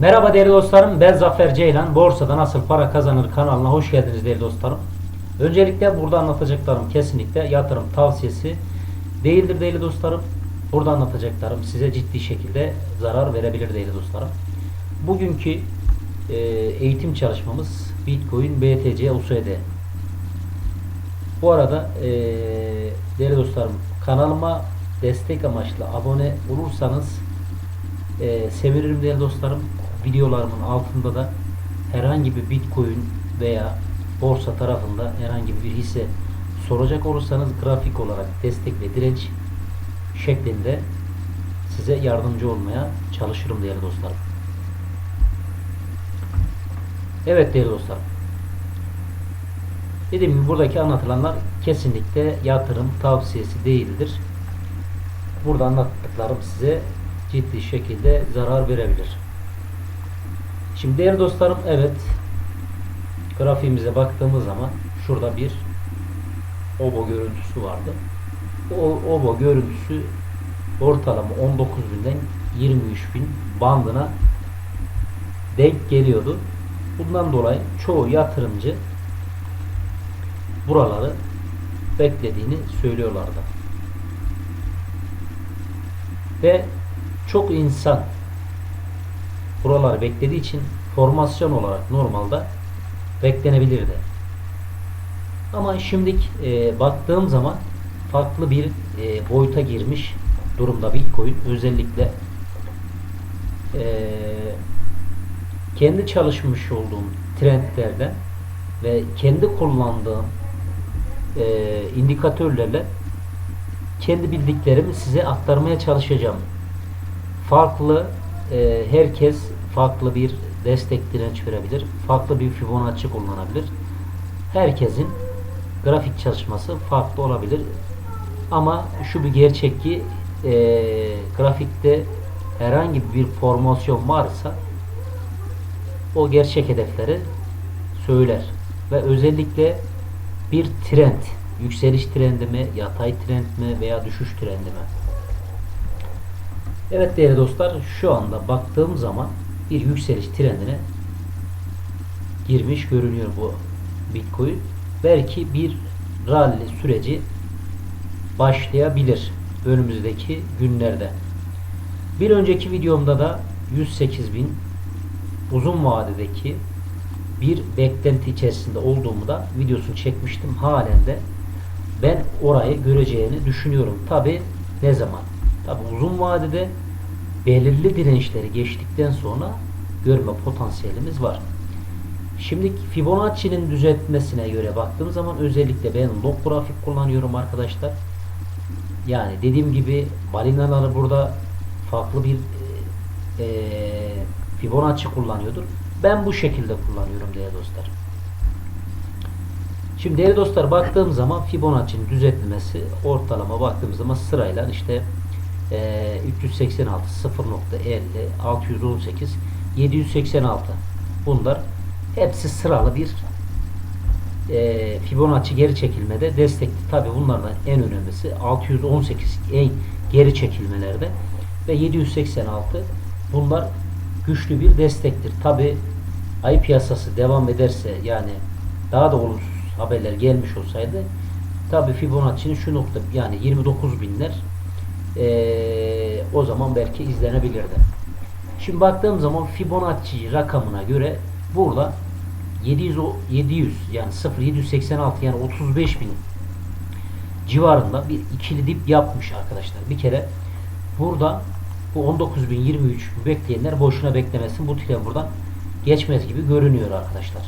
Merhaba değerli dostlarım. Ben Zafer Ceylan. Borsada Nasıl Para Kazanır kanalına hoş geldiniz değerli dostlarım. Öncelikle burada anlatacaklarım kesinlikle yatırım tavsiyesi değildir değerli dostlarım. Burada anlatacaklarım size ciddi şekilde zarar verebilir değerli dostlarım. Bugünkü e, eğitim çalışmamız Bitcoin, BTC, USD. Bu arada e, değerli dostlarım kanalıma destek amaçlı abone olursanız e, sevinirim değerli dostlarım. Videolarımın altında da herhangi bir bitcoin veya borsa tarafında herhangi bir hisse soracak olursanız grafik olarak destek ve direnç şeklinde size yardımcı olmaya çalışırım değerli dostlarım. Evet değerli dostlarım. Dediğim gibi buradaki anlatılanlar kesinlikle yatırım tavsiyesi değildir. Burada anlattıklarım size ciddi şekilde zarar verebilir. Şimdi değerli dostlarım evet grafiğimize baktığımız zaman şurada bir obo görüntüsü vardı. O obo görüntüsü ortalama 19 binden 23 bin bandına denk geliyordu. Bundan dolayı çoğu yatırımcı buraları beklediğini söylüyorlardı. Ve çok insan buraları beklediği için formasyon olarak normalde beklenebilirdi. Ama şimdilik e, baktığım zaman farklı bir e, boyuta girmiş durumda Bitcoin. Özellikle e, kendi çalışmış olduğum trendlerden ve kendi kullandığım e, indikatörlerle kendi bildiklerimi size aktarmaya çalışacağım. Farklı e, herkes farklı bir destek direnç verebilir. Farklı bir Fibonacci kullanabilir. Herkesin grafik çalışması farklı olabilir. Ama şu bir gerçek ki e, grafikte herhangi bir formasyon varsa o gerçek hedefleri söyler. Ve özellikle bir trend, yükseliş trendi mi, yatay trend mi veya düşüş trendi mi? Evet değerli dostlar şu anda baktığım zaman bir yükseliş trendine girmiş görünüyor bu Bitcoin. Belki bir rally süreci başlayabilir önümüzdeki günlerde. Bir önceki videomda da 108 bin uzun vadedeki bir beklenti içerisinde olduğumu da videosunu çekmiştim. Halen de ben orayı göreceğini düşünüyorum. Tabi ne zaman? Tabi uzun vadede belirli dirençleri geçtikten sonra görme potansiyelimiz var. Şimdi Fibonacci'nin düzeltmesine göre baktığım zaman özellikle ben log grafik kullanıyorum arkadaşlar. Yani dediğim gibi balinaları burada farklı bir e, Fibonacci kullanıyordur. Ben bu şekilde kullanıyorum değerli dostlar. Şimdi değerli dostlar baktığım zaman Fibonacci'nin düzeltmesi ortalama baktığımız zaman sırayla işte e, 386, 0.50, 618, 786 bunlar hepsi sıralı bir e, Fibonacci geri çekilmede destekli. Tabi bunlardan en önemlisi 618 en geri çekilmelerde ve 786 bunlar güçlü bir destektir. Tabi ay piyasası devam ederse yani daha da olumsuz haberler gelmiş olsaydı tabi Fibonacci'nin şu nokta yani 29 binler ee, o zaman belki izlenebilirdi. Şimdi baktığım zaman Fibonacci rakamına göre burada 700 700 yani 0 786 yani 35 bin civarında bir ikili dip yapmış arkadaşlar. Bir kere burada bu 19.023 bekleyenler boşuna beklemesin. Bu tren buradan geçmez gibi görünüyor arkadaşlar.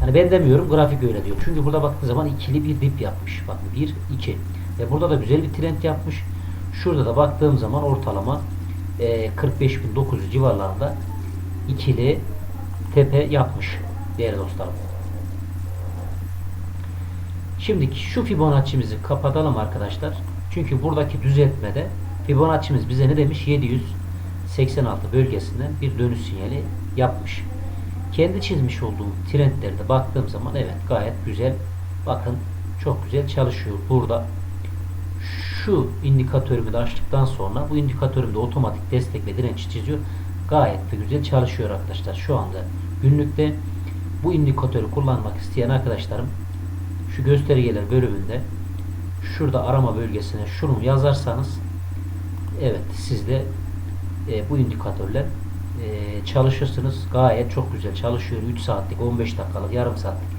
Hani ben demiyorum grafik öyle diyor. Çünkü burada baktığı zaman ikili bir dip yapmış. Bakın 1 2 ve burada da güzel bir trend yapmış. Şurada da baktığım zaman ortalama e, 45.900 civarlarında ikili tepe yapmış değerli dostlarım. Şimdi şu Fibonacci'mizi kapatalım arkadaşlar. Çünkü buradaki düzeltmede Fibonacci'miz bize ne demiş? 786 bölgesinden bir dönüş sinyali yapmış. Kendi çizmiş olduğum trendlerde baktığım zaman evet gayet güzel. Bakın çok güzel çalışıyor. Burada şu indikatörümü de açtıktan sonra bu indikatörümde otomatik destek ve direnç çiziyor. gayet de güzel çalışıyor arkadaşlar. Şu anda günlükte bu indikatörü kullanmak isteyen arkadaşlarım şu göstergeler bölümünde şurada arama bölgesine şunu yazarsanız evet siz de e, bu indikatörler e, çalışırsınız. Gayet çok güzel çalışıyor. 3 saatlik, 15 dakikalık, yarım saatlik.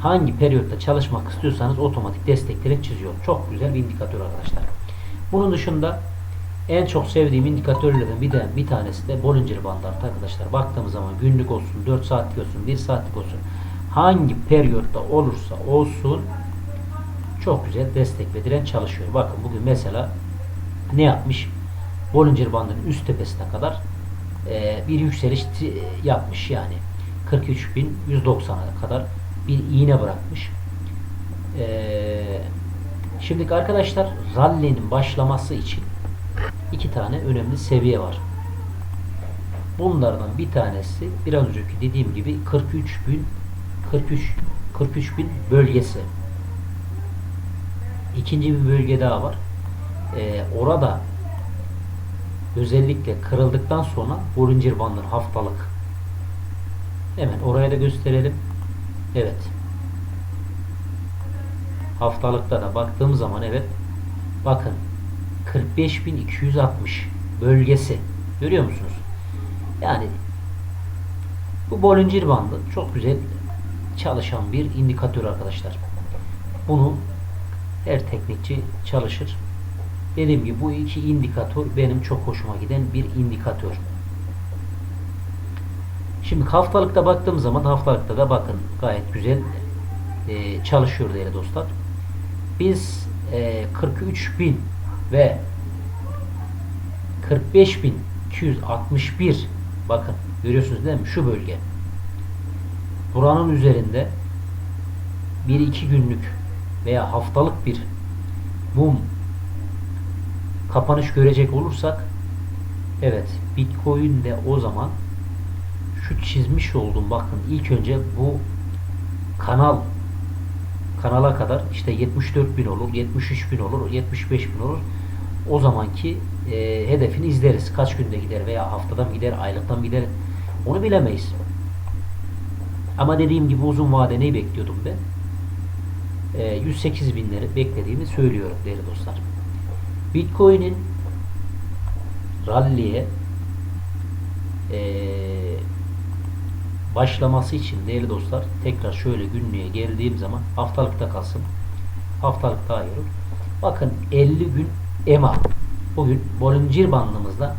Hangi periyotta çalışmak istiyorsanız otomatik destekleri çiziyor. Çok güzel bir indikatör arkadaşlar. Bunun dışında en çok sevdiğim indikatörlerden bir de bir tanesi de Bollinger Bandartı arkadaşlar. Baktığımız zaman günlük olsun, 4 saatlik olsun, 1 saatlik olsun hangi periyotta olursa olsun çok güzel destek ve direnç çalışıyor. Bakın bugün mesela ne yapmış? Bollinger bandının üst tepesine kadar e, bir yükseliş yapmış yani 43.190'a kadar bir iğne bırakmış. E, şimdi arkadaşlar rally'nin başlaması için iki tane önemli seviye var. Bunlardan bir tanesi biraz önceki dediğim gibi 43 bin 43 43 bin bölgesi. İkinci bir bölge daha var. Ee, orada özellikle kırıldıktan sonra Bollinger Band'ın haftalık hemen oraya da gösterelim. Evet. Haftalıkta da baktığım zaman evet bakın 45.260 bölgesi görüyor musunuz? Yani bu Bollinger bandı çok güzel çalışan bir indikatör arkadaşlar. Bunu her teknikçi çalışır. Dediğim gibi bu iki indikatör benim çok hoşuma giden bir indikatör. Şimdi haftalıkta baktığım zaman haftalıkta da bakın gayet güzel e, çalışıyor değerli dostlar. Biz e, 43.000 ve 45.261 bakın görüyorsunuz değil mi? Şu bölge. Buranın üzerinde bir iki günlük veya haftalık bir mum kapanış görecek olursak evet Bitcoin de o zaman şu çizmiş olduğum bakın ilk önce bu kanal kanala kadar işte 74 bin olur, 73 bin olur, 75 bin olur. O zamanki e, hedefini izleriz. Kaç günde gider veya haftadan gider, aylıktan gider. Onu bilemeyiz. Ama dediğim gibi uzun vade neyi bekliyordum ben? E, 108 binleri beklediğimi söylüyorum değerli dostlar. Bitcoin'in rally'e e, başlaması için değerli dostlar tekrar şöyle günlüğe geldiğim zaman haftalıkta kalsın. Haftalıkta ayırıp bakın 50 gün EMA bugün Bollinger bandımızda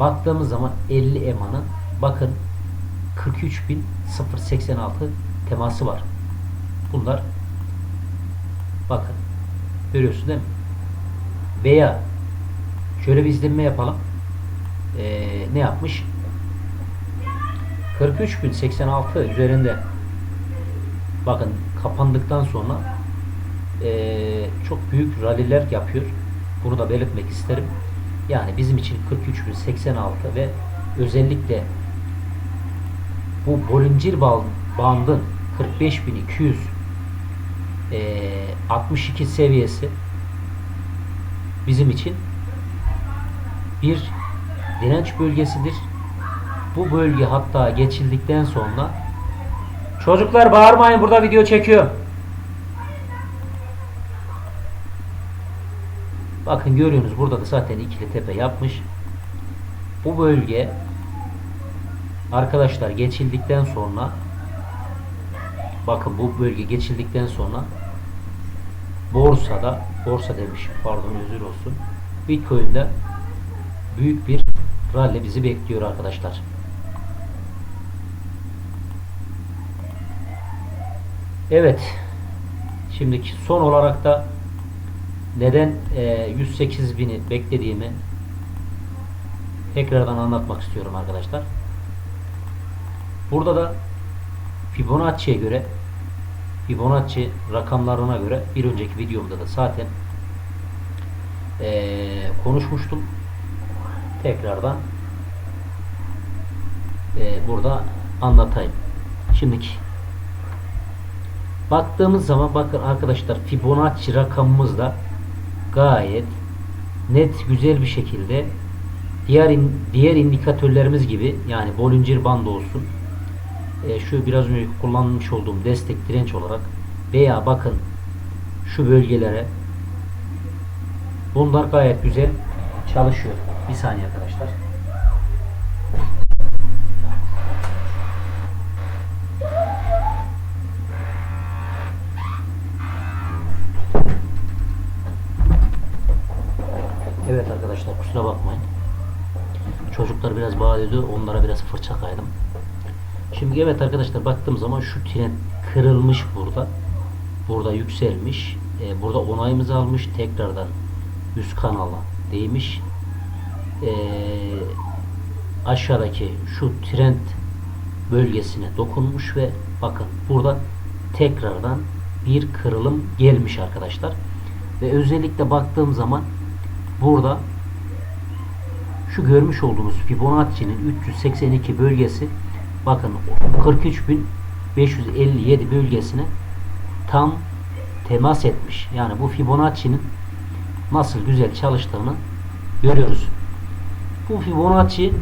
baktığımız zaman 50 EMA'nın bakın 43.086 teması var. Bunlar bakın görüyorsunuz değil mi? Veya şöyle bir izlenme yapalım. Ee, ne yapmış? 43.086 üzerinde bakın kapandıktan sonra ee, çok büyük ralliler yapıyor. Bunu da belirtmek isterim. Yani bizim için 43.086 ve özellikle bu Bollinger bandın 45.200 ee, 62 seviyesi bizim için bir direnç bölgesidir. Bu bölge hatta geçildikten sonra çocuklar bağırmayın burada video çekiyorum. Bakın görüyorsunuz burada da zaten ikili tepe yapmış. Bu bölge arkadaşlar geçildikten sonra bakın bu bölge geçildikten sonra borsada borsa demiş pardon özür olsun Bitcoin'de büyük bir rally bizi bekliyor arkadaşlar. Evet. Şimdiki son olarak da neden e, 108 bini beklediğimi tekrardan anlatmak istiyorum arkadaşlar. Burada da Fibonacci'ye göre Fibonacci rakamlarına göre bir önceki videomda da zaten e, konuşmuştum. Tekrardan e, burada anlatayım. Şimdiki baktığımız zaman bakın arkadaşlar Fibonacci rakamımız da gayet net güzel bir şekilde Diğer in- diğer indikatörlerimiz gibi yani Bollinger Band olsun. e, şu biraz önce kullanmış olduğum destek direnç olarak veya bakın şu bölgelere bunlar gayet güzel çalışıyor. Bir saniye arkadaşlar. Evet arkadaşlar kusura bakmayın. Çocuklar biraz bağırıyordu. Onlara biraz fırça kaydım. Şimdi evet arkadaşlar baktığım zaman şu tren kırılmış burada. Burada yükselmiş. Ee, burada onayımızı almış. Tekrardan üst kanala değmiş. Ee, aşağıdaki şu trend bölgesine dokunmuş ve bakın burada tekrardan bir kırılım gelmiş arkadaşlar. Ve özellikle baktığım zaman burada şu görmüş olduğunuz Fibonacci'nin 382 bölgesi bakın 43.557 bölgesine tam temas etmiş. Yani bu Fibonacci'nin nasıl güzel çalıştığını görüyoruz. Bu Fibonacci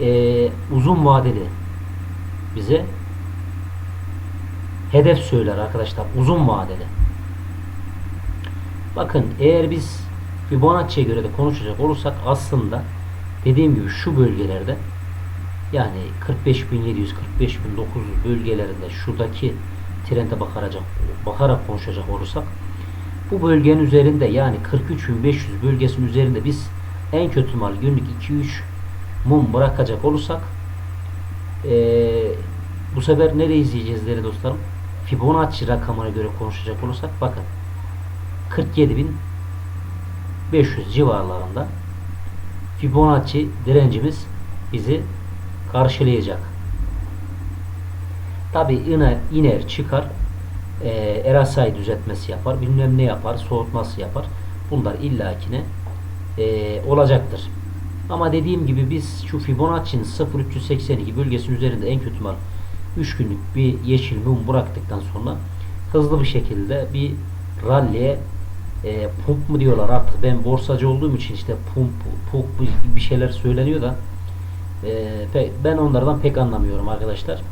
e, uzun vadeli bize hedef söyler arkadaşlar. Uzun vadeli. Bakın eğer biz Fibonacci'ye göre de konuşacak olursak aslında dediğim gibi şu bölgelerde yani 45.700 45.900 bölgelerinde şuradaki trende bakarak bakarak konuşacak olursak bu bölgenin üzerinde yani 43.500 bölgesinin üzerinde biz en kötü mal günlük 2-3 mum bırakacak olursak eee, bu sefer nereye izleyeceğiz dostlarım? Fibonacci rakamına göre konuşacak olursak bakın 47.500 civarlarında Fibonacci direncimiz bizi karşılayacak. Tabi iner, iner çıkar e, RSI düzeltmesi yapar bilmem ne yapar soğutması yapar bunlar illakine e, olacaktır. Ama dediğim gibi biz şu Fibonacci'nin 0382 bölgesinin üzerinde en kötü mal 3 günlük bir yeşil mum bıraktıktan sonra hızlı bir şekilde bir rally'e e, pump mu diyorlar artık ben borsacı olduğum için işte pump pump bir şeyler söyleniyor da e, ben onlardan pek anlamıyorum arkadaşlar.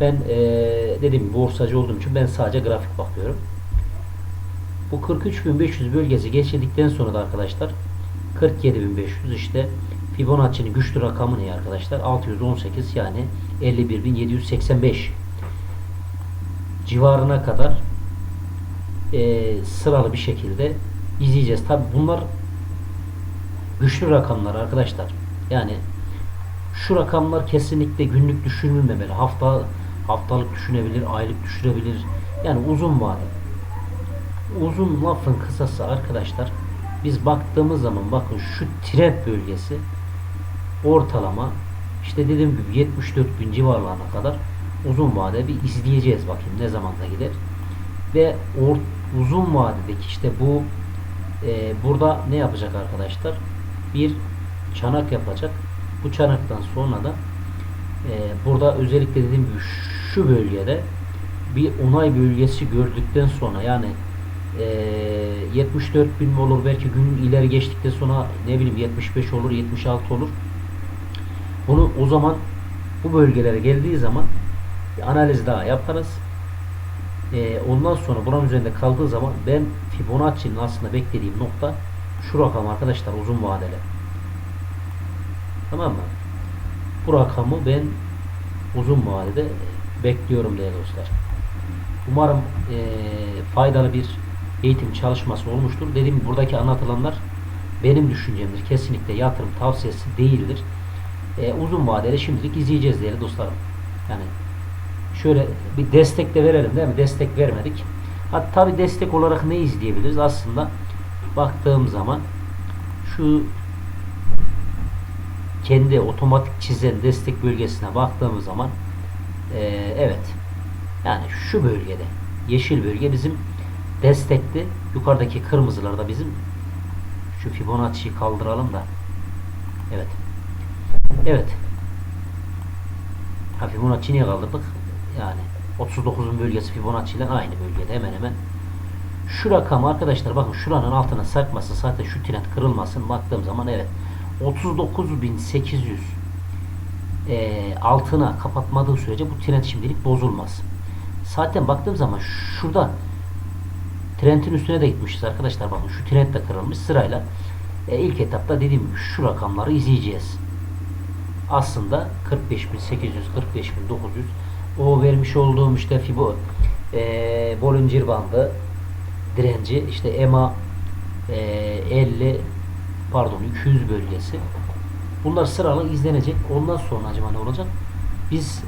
Ben e, gibi borsacı olduğum için ben sadece grafik bakıyorum. Bu 43.500 bölgesi geçirdikten sonra da arkadaşlar 47.500 işte Fibonacci'nin güçlü rakamı ne arkadaşlar? 618 yani 51.785 civarına kadar e, sıralı bir şekilde izleyeceğiz. Tabi bunlar güçlü rakamlar arkadaşlar. Yani şu rakamlar kesinlikle günlük düşünülmemeli. Hafta haftalık düşünebilir, aylık düşünebilir. Yani uzun vade. Uzun lafın kısası arkadaşlar. Biz baktığımız zaman bakın şu trend bölgesi ortalama işte dediğim gibi 74 bin civarlarına kadar uzun vade bir izleyeceğiz bakayım ne zaman da gider. Ve or, uzun vadedeki işte bu e, burada ne yapacak arkadaşlar? Bir çanak yapacak. Bu çanaktan sonra da e, burada özellikle dediğim gibi şu bölgede bir onay bölgesi gördükten sonra yani e, 74 bin olur belki gün ileri geçtikten sonra ne bileyim 75 olur 76 olur bunu o zaman bu bölgelere geldiği zaman analiz daha yaparız e, ondan sonra buranın üzerinde kaldığı zaman ben Fibonacci'nin aslında beklediğim nokta şu rakam arkadaşlar uzun vadeli tamam mı bu rakamı ben uzun vadede bekliyorum değerli dostlar umarım e, faydalı bir eğitim çalışması olmuştur. Dediğim gibi buradaki anlatılanlar benim düşüncemdir. Kesinlikle yatırım tavsiyesi değildir. E, uzun vadeli şimdilik izleyeceğiz değerli dostlarım. Yani şöyle bir destek de verelim değil mi? Destek vermedik. Hatta tabi destek olarak ne izleyebiliriz? Aslında baktığım zaman şu kendi otomatik çizen destek bölgesine baktığımız zaman e, evet yani şu bölgede yeşil bölge bizim destekti. Yukarıdaki kırmızılar da bizim şu Fibonacci'yi kaldıralım da evet evet ha Fibonacci'yi niye kaldırdık? Yani 39'un bölgesi Fibonacci ile aynı bölgede hemen hemen şu rakam arkadaşlar bakın şuranın altına sarkması zaten şu trend kırılmasın baktığım zaman evet 39.800 e, altına kapatmadığı sürece bu trend şimdilik bozulmaz. Zaten baktığım zaman şurada trendin üstüne de gitmişiz arkadaşlar. Bakın şu trend de kırılmış sırayla. E, ilk etapta dediğim gibi şu rakamları izleyeceğiz. Aslında 45.800, 45.900 o vermiş olduğum işte Fibo e, Bollinger bandı direnci işte EMA e, 50 pardon 200 bölgesi bunlar sıralı izlenecek. Ondan sonra acaba ne olacak? Biz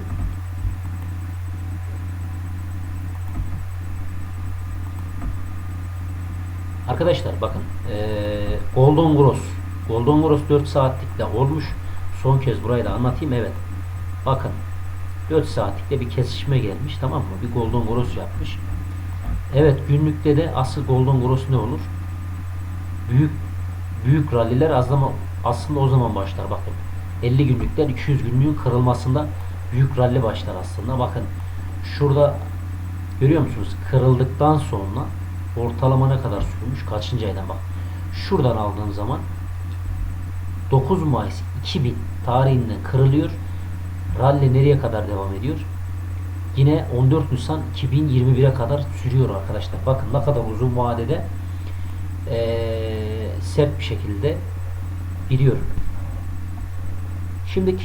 Arkadaşlar bakın eee Golden Gross Golden Gross 4 saatlikte olmuş. Son kez burayı da anlatayım. Evet. Bakın 4 saatlikte bir kesişme gelmiş. Tamam mı? Bir Golden Gross yapmış. Evet günlükte de asıl Golden Gross ne olur? Büyük büyük ralliler az zaman aslında o zaman başlar. Bakın 50 günlükten 200 günlüğün kırılmasında büyük ralli başlar aslında. Bakın şurada görüyor musunuz? Kırıldıktan sonra ortalama ne kadar sürmüş? Kaçıncı aydan bak. Şuradan aldığım zaman 9 Mayıs 2000 tarihinden kırılıyor. Rally nereye kadar devam ediyor? Yine 14 Nisan 2021'e kadar sürüyor arkadaşlar. Bakın ne kadar uzun vadede eee, sert bir şekilde gidiyor. Şimdiki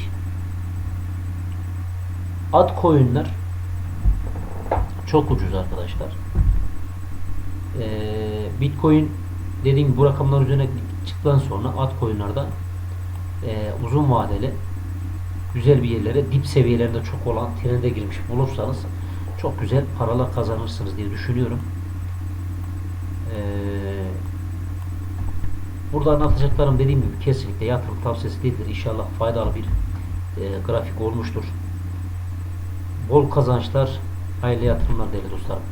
at koyunlar çok ucuz arkadaşlar. Eee, Bitcoin dediğim bu rakamlar üzerine çıktıktan sonra at coin'larda eee, uzun vadeli güzel bir yerlere dip seviyelerinde çok olan trende girmiş bulursanız çok güzel paralar kazanırsınız diye düşünüyorum. Eee, burada anlatacaklarım dediğim gibi kesinlikle yatırım tavsiyesi değildir. İnşallah faydalı bir eee, grafik olmuştur. Bol kazançlar, hayırlı yatırımlar değerli dostlarım.